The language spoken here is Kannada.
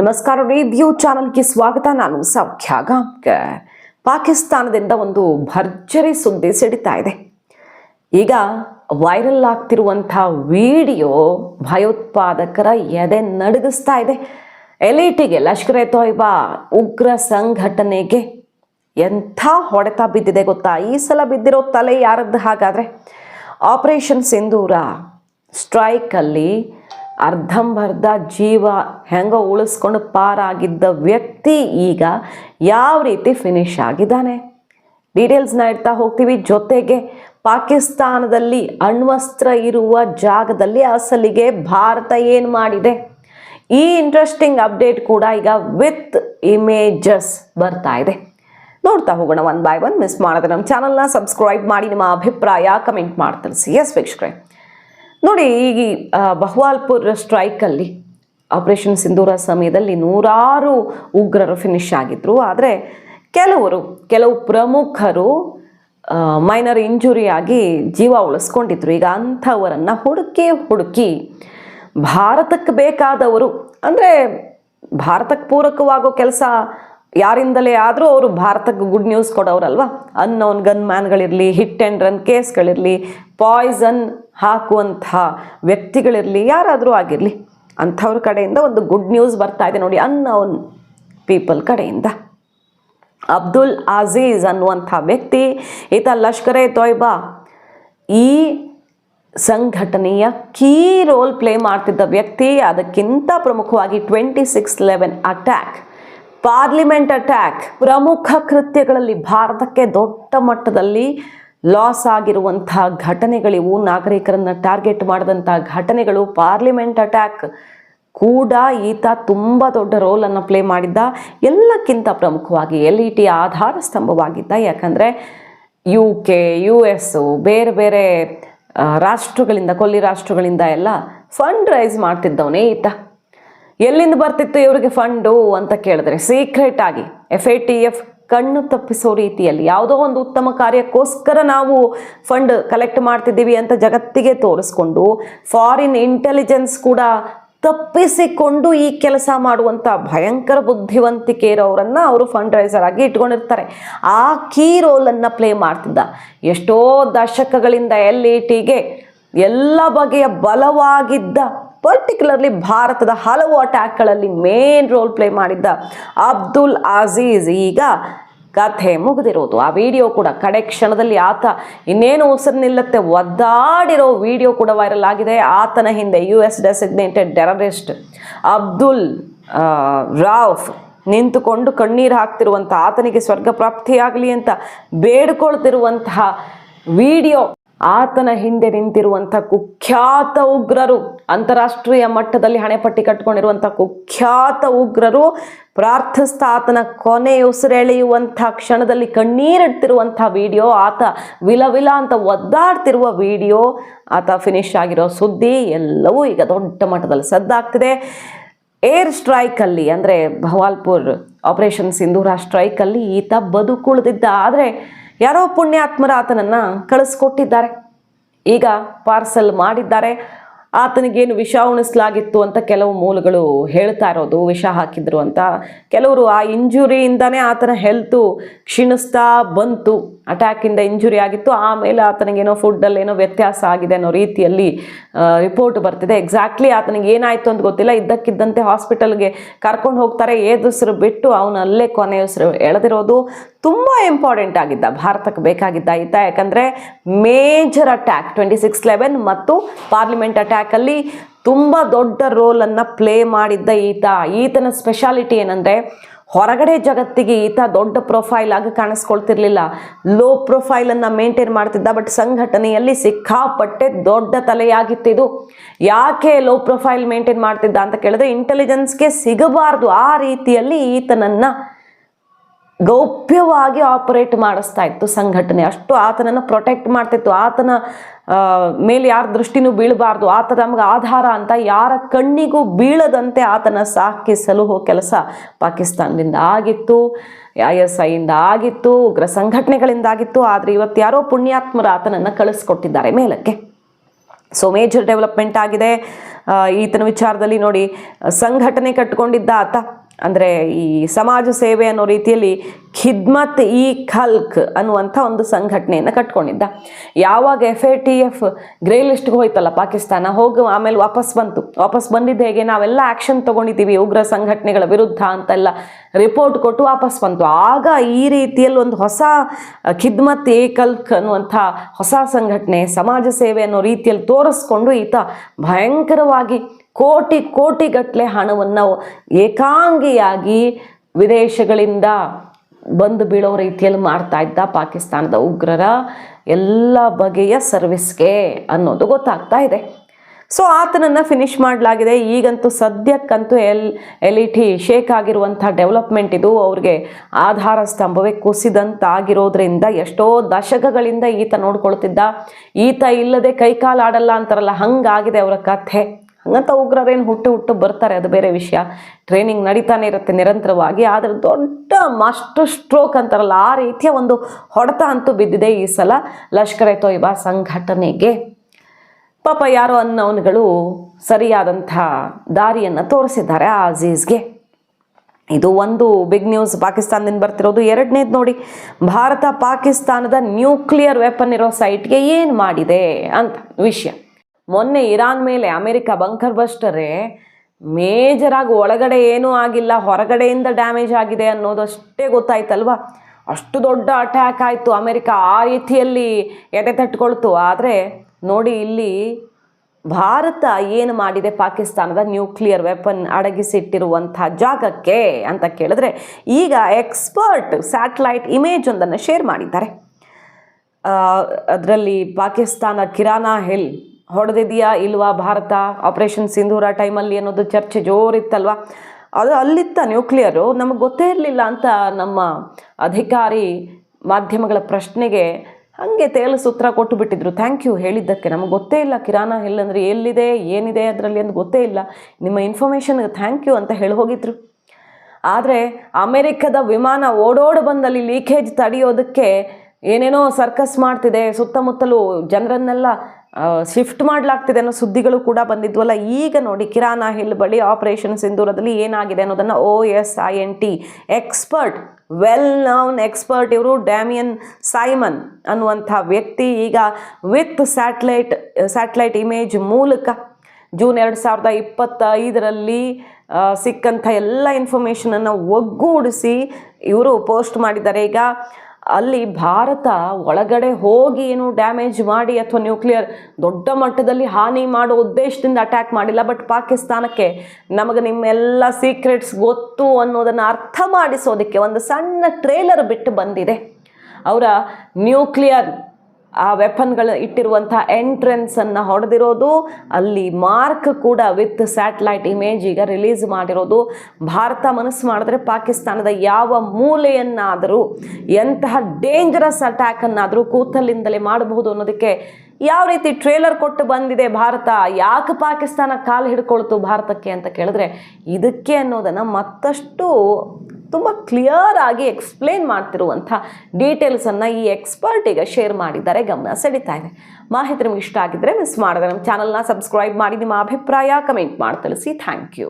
ನಮಸ್ಕಾರ ರಿವ್ಯೂ ಚಾನಲ್ಗೆ ಸ್ವಾಗತ. ನಾನು ಸೌಖ್ಯ ಗಾಂವ್ಕರ್ ಪಾಕಿಸ್ತಾನದಿಂದ ಒಂದು ಭರ್ಜರಿ ಸುದ್ದಿ ಸಿಡಿತಾ ಇದೆ. ಈಗ ವೈರಲ್ ಆಗ್ತಿರುವಂಥ ವಿಡಿಯೋ ಭಯೋತ್ಪಾದಕರ ಎದೆ ನಡುಗಿಸ್ತಾ ಇದೆ. ಎಲಿಟಿಗೆ ಲಷ್ಕರ್ ಎ ತೊಯ್ಬಾ ಉಗ್ರ ಸಂಘಟನೆಗೆ ಎಂಥ ಹೊಡೆತ ಬಿದ್ದಿದೆ ಗೊತ್ತಾ? ಈ ಸಲ ಬಿದ್ದಿರೋ ತಲೆ ಯಾರದ್ದು ಹಾಗಾದ್ರೆ? ಆಪರೇಷನ್ ಸಿಂಧೂರ ಸ್ಟ್ರೈಕಲ್ಲಿ ಅರ್ಧಂಬರ್ಧ ಜೀವ ಹೆಂಗೋ ಉಳಿಸ್ಕೊಂಡು ಪಾರಾಗಿದ್ದ ವ್ಯಕ್ತಿ ಈಗ ಯಾವ ರೀತಿ ಫಿನಿಶ್ ಆಗಿದ್ದಾನೆ? ಡೀಟೇಲ್ಸ್ನ ಇಡ್ತಾ ಹೋಗ್ತೀವಿ. ಜೊತೆಗೆ ಪಾಕಿಸ್ತಾನದಲ್ಲಿ ಅಣ್ವಸ್ತ್ರ ಇರುವ ಜಾಗದಲ್ಲಿ ಅಸಲಿಗೆ ಭಾರತ ಏನು ಮಾಡಿದೆ? ಈ ಇಂಟ್ರೆಸ್ಟಿಂಗ್ ಅಪ್ಡೇಟ್ ಕೂಡ ಈಗ ವಿತ್ ಇಮೇಜಸ್ ಬರ್ತಾ ಇದೆ. ನೋಡ್ತಾ ಹೋಗೋಣ ಒನ್ ಬೈ ಒನ್ ಮಿಸ್ ಮಾಡದೆ ನಮ್ಮ ಚಾನಲ್ನ ಸಬ್ಸ್ಕ್ರೈಬ್ ಮಾಡಿ, ನಿಮ್ಮ ಅಭಿಪ್ರಾಯ ಕಮೆಂಟ್ ಮಾಡಿ ತಿಳಿಸಿ. ಎಸ್ ವೀಕ್ಷಕರೇ. ನೋಡಿ ಈ, ಬಹ್ವಾಲ್ಪುರ್ ಬಹವಾಲ್ಪುರ್ ಸ್ಟ್ರೈಕಲ್ಲಿ ಆಪರೇಷನ್ ಸಿಂಧೂರ ಸಮಯದಲ್ಲಿ ನೂರಾರು ಉಗ್ರರು ಫಿನಿಶ್ ಆಗಿದ್ರು. ಆದರೆ ಕೆಲವರು ಕೆಲವು ಪ್ರಮುಖರು ಮೈನರ್ ಇಂಜುರಿ ಆಗಿ ಜೀವ ಉಳಿಸ್ಕೊಂಡಿದ್ರು. ಈಗ ಅಂಥವರನ್ನು ಹುಡುಕಿ ಹುಡುಕಿ ಭಾರತಕ್ಕೆ ಬೇಕಾದವರು ಅಂದರೆ ಭಾರತಕ್ಕೆ ಪೂರಕವಾಗೋ ಕೆಲಸ ಯಾರಿಂದಲೇ ಆದರೂ ಅವರು ಭಾರತಕ್ಕೆ ಗುಡ್ ನ್ಯೂಸ್ ಕೊಡೋರಲ್ವಾ? ಅನ್ನೋನ್ ಗನ್ ಮ್ಯಾನ್ಗಳಿರಲಿ ಹಿಟ್ ಆ್ಯಂಡ್ ರನ್ ಕೇಸ್ಗಳಿರಲಿ ಪಾಯ್ಸನ್ ಹಾಕುವಂಥ ವ್ಯಕ್ತಿಗಳಿರಲಿ, ಯಾರಾದರೂ ಆಗಿರಲಿ, ಅಂಥವ್ರ ಕಡೆಯಿಂದ ಒಂದು ಗುಡ್ ನ್ಯೂಸ್ ಬರ್ತಾ ಇದೆ ನೋಡಿ ಅನ್ನೋನ್ ಪೀಪಲ್ ಕಡೆಯಿಂದ. ಅಬ್ದುಲ್ ಅಜೀಜ್ ಅನ್ನುವಂಥ ವ್ಯಕ್ತಿ, ಈತ ಲಷ್ಕರ್ ತೊಯ್ಬಾ, ಈ ಸಂಘಟನೆಯ ಕೀ ರೋಲ್ ಪ್ಲೇ ಮಾಡ್ತಿದ್ದ ವ್ಯಕ್ತಿ, ಅದಕ್ಕಿಂತ ಪ್ರಮುಖವಾಗಿ twenty six eleven attack parliament attack. ಪ್ರಮುಖ ಕೃತ್ಯಗಳಲ್ಲಿ ಭಾರತಕ್ಕೆ ದೊಡ್ಡ ಮಟ್ಟದಲ್ಲಿ ಲಾಸ್ ಆಗಿರುವಂತಹ ಘಟನೆಗಳಿವು. ನಾಗರಿಕರನ್ನ ಟಾರ್ಗೆಟ್ ಮಾಡಿದಂಥ ಘಟನೆಗಳು ಪಾರ್ಲಿಮೆಂಟ್ ಅಟ್ಯಾಕ್ ಕೂಡ ಈತ ತುಂಬ ದೊಡ್ಡ ರೋಲನ್ನು ಪ್ಲೇ ಮಾಡಿದ್ದ. ಎಲ್ಲಕ್ಕಿಂತ ಪ್ರಮುಖವಾಗಿ ಎಲ್ ಇ ಟಿ ಆಧಾರ ಸ್ತಂಭವಾಗಿದ್ದ. ಯಾಕಂದರೆ ಯು ಕೆ ಯು ಎಸ್ಸು ಬೇರೆ ಬೇರೆ ರಾಷ್ಟ್ರಗಳಿಂದ, ಕೊಲ್ಲಿ ರಾಷ್ಟ್ರಗಳಿಂದ ಎಲ್ಲ ಫಂಡ್ ರೈಸ್ ಮಾಡ್ತಿದ್ದವನೇ ಈತ. ಎಲ್ಲಿಂದ ಬರ್ತಿತ್ತು ಇವರಿಗೆ ಫಂಡು ಅಂತ ಕೇಳಿದ್ರೆ ಸೀಕ್ರೆಟ್ ಆಗಿ ಎಫ್ ಎ ಟಿ ಎಫ್ ಕಣ್ಣು ತಪ್ಪಿಸೋ ರೀತಿಯಲ್ಲಿ ಯಾವುದೋ ಒಂದು ಉತ್ತಮ ಕಾರ್ಯಕ್ಕೋಸ್ಕರ ನಾವು ಫಂಡ್ ಕಲೆಕ್ಟ್ ಮಾಡ್ತಿದ್ದೀವಿ ಅಂತ ಜಗತ್ತಿಗೆ ತೋರಿಸ್ಕೊಂಡು ಫಾರಿನ್ ಇಂಟೆಲಿಜೆನ್ಸ್ ಕೂಡ ತಪ್ಪಿಸಿಕೊಂಡು ಈ ಕೆಲಸ ಮಾಡುವಂಥ ಭಯಂಕರ ಬುದ್ಧಿವಂತಿಕೆ ಇರೋರನ್ನ ಅವರು ಫಂಡ್ ರೈಸರ್ ಆಗಿ ಇಟ್ಕೊಂಡಿರ್ತಾರೆ. ಆ ಕೀ ರೋಲನ್ನು ಪ್ಲೇ ಮಾಡ್ತಿದ್ದ. ಎಷ್ಟೋ ದಶಕಗಳಿಂದ ಎಲ್ ಇ ಟಿಗೆ ಎಲ್ಲ ಬಗೆಯ ಬಲವಾಗಿದ್ದ ಪರ್ಟಿಕ್ಯುಲರ್ಲಿ ಭಾರತದ ಹಲವು ಅಟ್ಯಾಕ್ಗಳಲ್ಲಿ ಮೇನ್ ರೋಲ್ ಪ್ಲೇ ಮಾಡಿದ್ದ ಅಬ್ದುಲ್ ಅಜೀಜ್. ಈಗ ಕಥೆ ಮುಗಿದಿರೋದು. ಆ ವಿಡಿಯೋ ಕೂಡ ಕಡೆ ಕ್ಷಣದಲ್ಲಿ ಆತ ಇನ್ನೇನು ಉಸಿರು ನಿಲ್ಲತ್ತೆ ಒದ್ದಾಡಿರೋ ವಿಡಿಯೋ ಕೂಡ ವೈರಲ್ ಆಗಿದೆ. ಆತನ ಹಿಂದೆ U S designated terrorist Abdul Rauf Rao ನಿಂತುಕೊಂಡು ಕಣ್ಣೀರು ಹಾಕ್ತಿರುವಂಥ ಆತನಿಗೆ ಸ್ವರ್ಗ ಪ್ರಾಪ್ತಿಯಾಗಲಿ ಅಂತ ಬೇಡ್ಕೊಳ್ತಿರುವಂತಹ ವಿಡಿಯೋ ಆತನ ಹಿಂದೆ ನಿಂತಿರುವಂಥ ಕುಖ್ಯಾತ ಉಗ್ರರು, ಅಂತಾರಾಷ್ಟ್ರೀಯ ಮಟ್ಟದಲ್ಲಿ ಹಣೆಪಟ್ಟಿ ಕಟ್ಕೊಂಡಿರುವಂಥ ಕುಖ್ಯಾತ ಉಗ್ರರು ಪ್ರಾರ್ಥಿಸ್ತಾ ಆತನ ಕೊನೆ ಉಸಿರೆಳೆಯುವಂಥ ಕ್ಷಣದಲ್ಲಿ ಕಣ್ಣೀರಿಡ್ತಿರುವಂಥ ವಿಡಿಯೋ, ಆತ ವಿಲ ವಿಲ ಅಂತ ಒದ್ದಾಡ್ತಿರುವ ವಿಡಿಯೋ, ಆತ ಫಿನಿಶ್ ಆಗಿರೋ ಸುದ್ದಿ ಎಲ್ಲವೂ ಈಗ ದೊಡ್ಡ ಮಟ್ಟದಲ್ಲಿ ಸದ್ದಾಗ್ತಿದೆ. ಏರ್ ಸ್ಟ್ರೈಕಲ್ಲಿ ಅಂದರೆ ಭವಾಲ್ಪುರ್ ಆಪರೇಷನ್ ಸಿಂಧೂರ ಸ್ಟ್ರೈಕಲ್ಲಿ ಈತ ಬದುಕುಳಿದಿದ್ದ. ಆದರೆ ಯಾರೋ ಪುಣ್ಯಾತ್ಮರ ಆತನನ್ನು ಕಳಿಸ್ಕೊಟ್ಟಿದ್ದಾರೆ. ಈಗ ಪಾರ್ಸಲ್ ಮಾಡಿದ್ದಾರೆ. ಆತನಿಗೇನು ವಿಷ ಉಣಿಸ್ಲಾಗಿತ್ತು ಅಂತ ಕೆಲವು ಮೂಲಗಳು ಹೇಳ್ತಾ ಇರೋದು, ವಿಷ ಹಾಕಿದ್ರು ಅಂತ. ಕೆಲವರು ಆ ಇಂಜುರಿಯಿಂದನೇ ಆತನ ಹೆಲ್ತು ಕ್ಷೀಣಿಸ್ತಾ ಬಂತು. ಅಟ್ಯಾಕಿಂದ ಇಂಜುರಿ ಆಗಿತ್ತು. ಆಮೇಲೆ ಆತನಿಗೇನೋ ಫುಡ್ಡಲ್ಲಿ ಏನೋ ವ್ಯತ್ಯಾಸ ಆಗಿದೆ ಅನ್ನೋ ರೀತಿಯಲ್ಲಿ ರಿಪೋರ್ಟ್ ಬರ್ತಿದೆ. ಎಕ್ಸಾಕ್ಟ್ಲಿ ಆತನಿಗೆ ಏನಾಯಿತು ಅಂತ ಗೊತ್ತಿಲ್ಲ. ಇದ್ದಕ್ಕಿದ್ದಂತೆ ಹಾಸ್ಪಿಟಲ್ಗೆ ಕರ್ಕೊಂಡು ಹೋಗ್ತಾರೆ. ಏದುಸಿರು ಬಿಟ್ಟು ಅವನು ಅಲ್ಲೇ ಕೊನೆ ಉಸಿರು ಎಳೆದಿರೋದು ತುಂಬ ಇಂಪಾರ್ಟೆಂಟ್ ಆಗಿದ್ದ. ಭಾರತಕ್ಕೆ ಬೇಕಾಗಿದ್ದ ಈತ. ಯಾಕಂದರೆ major attack twenty six eleven ಮತ್ತು ಪಾರ್ಲಿಮೆಂಟ್ ಅಟ್ಯಾಕಲ್ಲಿ ತುಂಬ ದೊಡ್ಡ ರೋಲನ್ನು ಪ್ಲೇ ಮಾಡಿದ್ದ ಈತ. ಈತನ ಸ್ಪೆಷಾಲಿಟಿ ಏನಂದರೆ ಹೊರಗಡೆ ಜಗತ್ತಿಗೆ ಈತ ದೊಡ್ಡ ಪ್ರೊಫೈಲ್ ಆಗಿ ಕಾಣಿಸ್ಕೊಳ್ತಿರ್ಲಿಲ್ಲ. ಲೋ ಪ್ರೊಫೈಲನ್ನು ಮೇಂಟೈನ್ ಮಾಡ್ತಿದ್ದ ಬಟ್ ಸಂಘಟನೆಯಲ್ಲಿ ಸಿಕ್ಕಾಪಟ್ಟೆ ದೊಡ್ಡ ತಲೆಯಾಗಿತ್ತಿದು ಯಾಕೆ ಲೋ ಪ್ರೊಫೈಲ್ ಮೇಂಟೈನ್ ಮಾಡ್ತಿದ್ದ ಅಂತ ಕೇಳಿದ್ರೆ ಇಂಟೆಲಿಜೆನ್ಸ್ಗೆ ಸಿಗಬಾರ್ದು. ಆ ರೀತಿಯಲ್ಲಿ ಈತನನ್ನು ಗೌಪ್ಯವಾಗಿ ಆಪರೇಟ್ ಮಾಡಿಸ್ತಾ ಇತ್ತು ಸಂಘಟನೆ. ಅಷ್ಟು ಆತನನ್ನು ಪ್ರೊಟೆಕ್ಟ್ ಮಾಡ್ತಿತ್ತು. ಆತನ ಮೇಲೆ ಯಾರ ದೃಷ್ಟಿನೂ ಬೀಳಬಾರ್ದು. ಆತ ನಮ್ಗೆ ಆಧಾರ ಅಂತ ಯಾರ ಕಣ್ಣಿಗೂ ಬೀಳದಂತೆ ಆತನ ಸಾಕಿ ಸಲುಹೋ ಕೆಲಸ ಪಾಕಿಸ್ತಾನದಿಂದ ಆಗಿತ್ತು, ಐ ಎಸ್ ಐಯಿಂದ ಆಗಿತ್ತು, ಉಗ್ರ ಸಂಘಟನೆಗಳಿಂದ ಆಗಿತ್ತು ಆದರೆ ಇವತ್ತು ಯಾರೋ ಪುಣ್ಯಾತ್ಮರು ಆತನನ್ನು ಕಳಿಸ್ಕೊಟ್ಟಿದ್ದಾರೆ ಮೇಲಕ್ಕೆ. ಸೊ ಮೇಜರ್ ಡೆವಲಪ್ಮೆಂಟ್ ಆಗಿದೆ. ಈತನ ವಿಚಾರದಲ್ಲಿ ನೋಡಿ, ಸಂಘಟನೆ ಕಟ್ಕೊಂಡಿದ್ದ ಆತ ಅಂದರೆ ಈ ಸಮಾಜ ಸೇವೆ ಅನ್ನೋ ರೀತಿಯಲ್ಲಿ ಖಿದ್ಮತ್ ಇ ಖಲ್ಕ್ ಅನ್ನುವಂಥ ಒಂದು ಸಂಘಟನೆಯನ್ನು ಕಟ್ಕೊಂಡಿದ್ದ. ಯಾವಾಗ F A T F grey ಲಿಸ್ಟ್ಗೆ ಹೋಯ್ತಲ್ಲ ಪಾಕಿಸ್ತಾನ, ಹೋಗಿ ಆಮೇಲೆ ವಾಪಸ್ ಬಂತು. ವಾಪಸ್ ಬಂದಿದ್ದು ಹೇಗೆ? ನಾವೆಲ್ಲ ಆ್ಯಕ್ಷನ್ ತೊಗೊಂಡಿದ್ದೀವಿ, ಉಗ್ರ ಸಂಘಟನೆಗಳ ವಿರುದ್ಧ ಅಂತೆಲ್ಲ ರಿಪೋರ್ಟ್ ಕೊಟ್ಟು ವಾಪಸ್ ಬಂತು. ಆಗ ಈ ರೀತಿಯಲ್ಲಿ ಒಂದು ಹೊಸ ಖಿದ್ಮತ್ ಎ ಖಲ್ಕ್ ಅನ್ನುವಂಥ ಹೊಸ ಸಂಘಟನೆ, ಸಮಾಜ ಸೇವೆ ಅನ್ನೋ ರೀತಿಯಲ್ಲಿ ತೋರಿಸ್ಕೊಂಡು ಈತ ಭಯಂಕರವಾಗಿ ಕೋಟಿ ಕೋಟಿಗಟ್ಟಲೆ ಹಣವನ್ನು ಏಕಾಂಗಿಯಾಗಿ ವಿದೇಶಗಳಿಂದ ಬಂದು ಬೀಳೋ ರೀತಿಯಲ್ಲಿ ಮಾಡ್ತಾ ಇದ್ದ ಪಾಕಿಸ್ತಾನದ ಉಗ್ರರ ಎಲ್ಲ ಬಗೆಯ ಸರ್ವಿಸ್ಗೆ ಅನ್ನೋದು ಗೊತ್ತಾಗ್ತಾ ಇದೆ. ಸೊ ಆತನನ್ನು ಫಿನಿಶ್ ಮಾಡಲಾಗಿದೆ. ಈಗಂತೂ ಸದ್ಯಕ್ಕಂತೂ L L E T shake ಆಗಿರುವಂಥ ಡೆವಲಪ್ಮೆಂಟ್ ಇದು. ಅವ್ರಿಗೆ ಆಧಾರ ಸ್ತಂಭವೇ ಕುಸಿದಂತಾಗಿರೋದ್ರಿಂದ ಎಷ್ಟೋ ದಶಕಗಳಿಂದ ಈತ ನೋಡ್ಕೊಳ್ತಿದ್ದ. ಈತ ಇಲ್ಲದೆ ಕೈಕಾಲಾಡಲ್ಲ ಅಂತಾರಲ್ಲ, ಹಂಗಾಗಿದೆ ಅವರ ಕಥೆ. ಹಂಗಂತ ಉಗ್ರರೇನು ಹುಟ್ಟು ಹುಟ್ಟು ಬರ್ತಾರೆ, ಅದು ಬೇರೆ ವಿಷಯ. ಟ್ರೈನಿಂಗ್ ನಡೀತಾನೆ ಇರುತ್ತೆ ನಿರಂತರವಾಗಿ, ಆದರೆ ದೊಡ್ಡ ಮಾಸ್ಟರ್ ಸ್ಟ್ರೋಕ್ ಅಂತಾರಲ್ಲ, ಆ ರೀತಿಯ ಒಂದು ಹೊಡೆತ ಅಂತೂ ಬಿದ್ದಿದೆ ಈ ಸಲ. ಲಷ್ಕರ್ ಎ ತೊಯ್ಬಾ ಸಂಘಟನೆಗೆ. ಪಾಪ ಯಾರೋ ಅನ್ನೋನ್ಗಳು ಸರಿಯಾದಂಥ ದಾರಿಯನ್ನು ತೋರಿಸಿದ್ದಾರೆ ಆ ಅಜೀಜ್ಗೆ. ಇದು ಒಂದು ಬಿಗ್ ನ್ಯೂಸ್ ಪಾಕಿಸ್ತಾನದಿಂದ ಬರ್ತಿರೋದು ಎರಡನೇದು ನೋಡಿ. ಭಾರತ ಪಾಕಿಸ್ತಾನದ ನ್ಯೂಕ್ಲಿಯರ್ ವೆಪನ್ ಇರೋ ಸೈಟ್ಗೆ ಏನು ಮಾಡಿದೆ ಅಂತ ವಿಷಯ. ಮೊನ್ನೆ ಇರಾನ್ ಮೇಲೆ ಅಮೆರಿಕ ಬಂಕರ್ ಬಸ್ಟರೇ ಮೇಜರಾಗಿ ಒಳಗಡೆ ಏನೂ ಆಗಿಲ್ಲ, ಹೊರಗಡೆಯಿಂದ ಡ್ಯಾಮೇಜ್ ಆಗಿದೆ ಅನ್ನೋದಷ್ಟೇ ಗೊತ್ತಾಯ್ತಲ್ವಾ? ಅಷ್ಟು ದೊಡ್ಡ ಅಟ್ಯಾಕ್ ಆಯಿತು ಅಮೆರಿಕ ಆ ರೀತಿಯಲ್ಲಿ ಎದೆ ತಟ್ಕೊಳ್ತು. ಆದರೆ ನೋಡಿ ಇಲ್ಲಿ ಭಾರತ ಏನು ಮಾಡಿದೆ ಪಾಕಿಸ್ತಾನದ ನ್ಯೂಕ್ಲಿಯರ್ ವೆಪನ್ ಅಡಗಿಸಿಟ್ಟಿರುವಂಥ ಜಾಗಕ್ಕೆ ಅಂತ ಕೇಳಿದ್ರೆ ಈಗ ಎಕ್ಸ್ಪರ್ಟ್ ಸ್ಯಾಟಲೈಟ್ ಇಮೇಜ್ ಒಂದನ್ನು ಶೇರ್ ಮಾಡಿದ್ದಾರೆ. ಅದರಲ್ಲಿ ಪಾಕಿಸ್ತಾನ ಕಿರಾನಾ ಹಿಲ್ ಹೊಡೆದಿದೆಯಾ ಇಲ್ವಾ ಭಾರತ? ಆಪರೇಷನ್ ಸಿಂಧೂರ ಟೈಮಲ್ಲಿ ಅನ್ನೋದು ಚರ್ಚೆ ಜೋರಿತ್ತಲ್ವಾ? ಅದು ಅಲ್ಲಿತ್ತ ನ್ಯೂಕ್ಲಿಯರು ನಮಗೆ ಗೊತ್ತೇ ಇರಲಿಲ್ಲ ಅಂತ ನಮ್ಮ ಅಧಿಕಾರಿ ಮಾಧ್ಯಮಗಳ ಪ್ರಶ್ನೆಗೆ ಹಾಗೆ ತೇಲು ಸೂತ್ರ ಕೊಟ್ಟು ಬಿಟ್ಟಿದ್ರು. ಥ್ಯಾಂಕ್ ಯು ಹೇಳಿದ್ದಕ್ಕೆ. ನಮಗೆ ಗೊತ್ತೇ ಇಲ್ಲ ಕಿರಾನ ಹಿಲ್ ಅಂದರೆ ಎಲ್ಲಿದೆ, ಏನಿದೆ ಅದರಲ್ಲಿ ಅಂತ ಗೊತ್ತೇ ಇಲ್ಲ. ನಿಮ್ಮ ಇನ್ಫಾರ್ಮೇಷನ್ಗೆ ಥ್ಯಾಂಕ್ ಯು ಅಂತ ಹೇಳಿ ಹೋಗಿದ್ರು. ಆದರೆ ಅಮೆರಿಕದ ವಿಮಾನ ಓಡೋಡು ಬಂದಲ್ಲಿ ಲೀಕೇಜ್ ತಡೆಯೋದಕ್ಕೆ ಏನೇನೋ ಸರ್ಕಸ್ ಮಾಡ್ತಿದೆ, ಸುತ್ತಮುತ್ತಲು ಜನರನ್ನೆಲ್ಲ ಶಿಫ್ಟ್ ಮಾಡಲಾಗ್ತಿದೆ ಅನ್ನೋ ಸುದ್ದಿಗಳು ಕೂಡ ಬಂದಿದ್ವಲ್ಲ. ಈಗ ನೋಡಿ, ಕಿರಾನಾ ಹಿಲ್ ಬಳಿ ಆಪರೇಷನ್ ಸಿಂಧೂರದಲ್ಲಿ ಏನಾಗಿದೆ ಅನ್ನೋದನ್ನು O S I N T expert well known expert ಇವರು ಡ್ಯಾಮಿಯನ್ ಸೈಮನ್ ಅನ್ನುವಂಥ ವ್ಯಕ್ತಿ ಈಗ ವಿತ್ ಸ್ಯಾಟ್ಲೈಟ್ ಸ್ಯಾಟ್ಲೈಟ್ ಇಮೇಜ್ ಮೂಲಕ ಜೂನ್ ಎರಡು ಸಾವಿರದ ಇಪ್ಪತ್ತೈದರಲ್ಲಿ ಸಿಕ್ಕಂಥ ಎಲ್ಲ ಇನ್ಫಾರ್ಮೇಷನನ್ನು ಒಗ್ಗೂಡಿಸಿ ಇವರು ಪೋಸ್ಟ್ ಮಾಡಿದ್ದಾರೆ. ಈಗ ಅಲ್ಲಿ ಭಾರತ ಒಳಗಡೆ ಹೋಗಿ ಏನು ಡ್ಯಾಮೇಜ್ ಮಾಡಿ ಅಥವಾ ನ್ಯೂಕ್ಲಿಯರ್ ದೊಡ್ಡ ಮಟ್ಟದಲ್ಲಿ ಹಾನಿ ಮಾಡೋ ಉದ್ದೇಶದಿಂದ ಅಟ್ಯಾಕ್ ಮಾಡಿಲ್ಲ. ಬಟ್ ಪಾಕಿಸ್ತಾನಕ್ಕೆ ನಮಗೆ ನಿಮ್ಮೆಲ್ಲ ಸೀಕ್ರೆಟ್ಸ್ ಗೊತ್ತು ಅನ್ನೋದನ್ನು ಅರ್ಥ ಮಾಡಿಸೋದಕ್ಕೆ ಒಂದು ಸಣ್ಣ ಟ್ರೇಲರ್ ಬಿಟ್ಟು ಬಂದಿದೆ. ಅವರ ನ್ಯೂಕ್ಲಿಯರ್ ಆ ವೆಪನ್ಗಳು ಇಟ್ಟಿರುವಂಥ ಎಂಟ್ರೆನ್ಸನ್ನು ಹೊಡೆದಿರೋದು, ಅಲ್ಲಿ ಮಾರ್ಕ್ ಕೂಡ ವಿತ್ ಸ್ಯಾಟಲೈಟ್ ಇಮೇಜ್ ಈಗ ರಿಲೀಸ್ ಮಾಡಿರೋದು. ಭಾರತ ಮನಸ್ಸು ಮಾಡಿದ್ರೆ ಪಾಕಿಸ್ತಾನದ ಯಾವ ಮೂಲೆಯನ್ನಾದರೂ, ಎಂತಹ ಡೇಂಜರಸ್ ಅಟ್ಯಾಕನ್ನಾದರೂ ಕೂತಲ್ಲಿಂದಲೇ ಮಾಡಬಹುದು ಅನ್ನೋದಕ್ಕೆ ಯಾವ ರೀತಿ ಟ್ರೇಲರ್ ಕೊಟ್ಟು ಬಂದಿದೆ ಭಾರತ, ಯಾಕೆ ಪಾಕಿಸ್ತಾನ ಕಾಲು ಹಿಡ್ಕೊಳ್ತು ಭಾರತಕ್ಕೆ ಅಂತ ಕೇಳಿದ್ರೆ, ಇದಕ್ಕೆ ಅನ್ನೋದನ್ನು ಮತ್ತಷ್ಟು ತುಂಬ ಕ್ಲಿಯರ್ ಆಗಿ ಎಕ್ಸ್ಪ್ಲೇನ್ ಮಾಡ್ತಿರುವಂಥ ಡೀಟೇಲ್ಸನ್ನು ಈ ಎಕ್ಸ್ಪರ್ಟ್ ಈಗ ಶೇರ್ ಮಾಡಿದ್ದಾರೆ. ಗಮನ ಸೆಳೀತಾ ಇದೆ. ಮಾಹಿತಿ ನಿಮಗೆ ಇಷ್ಟ ಆಗಿದ್ರೆ ಮಿಸ್ ಮಾಡಿದ್ರೆ ನಮ್ಮ ಚಾನಲ್ನ ಸಬ್ಸ್ಕ್ರೈಬ್ ಮಾಡಿ, ನಿಮ್ಮ ಅಭಿಪ್ರಾಯ ಕಮೆಂಟ್ ಮಾಡಿ ತಿಳಿಸಿ. Thank you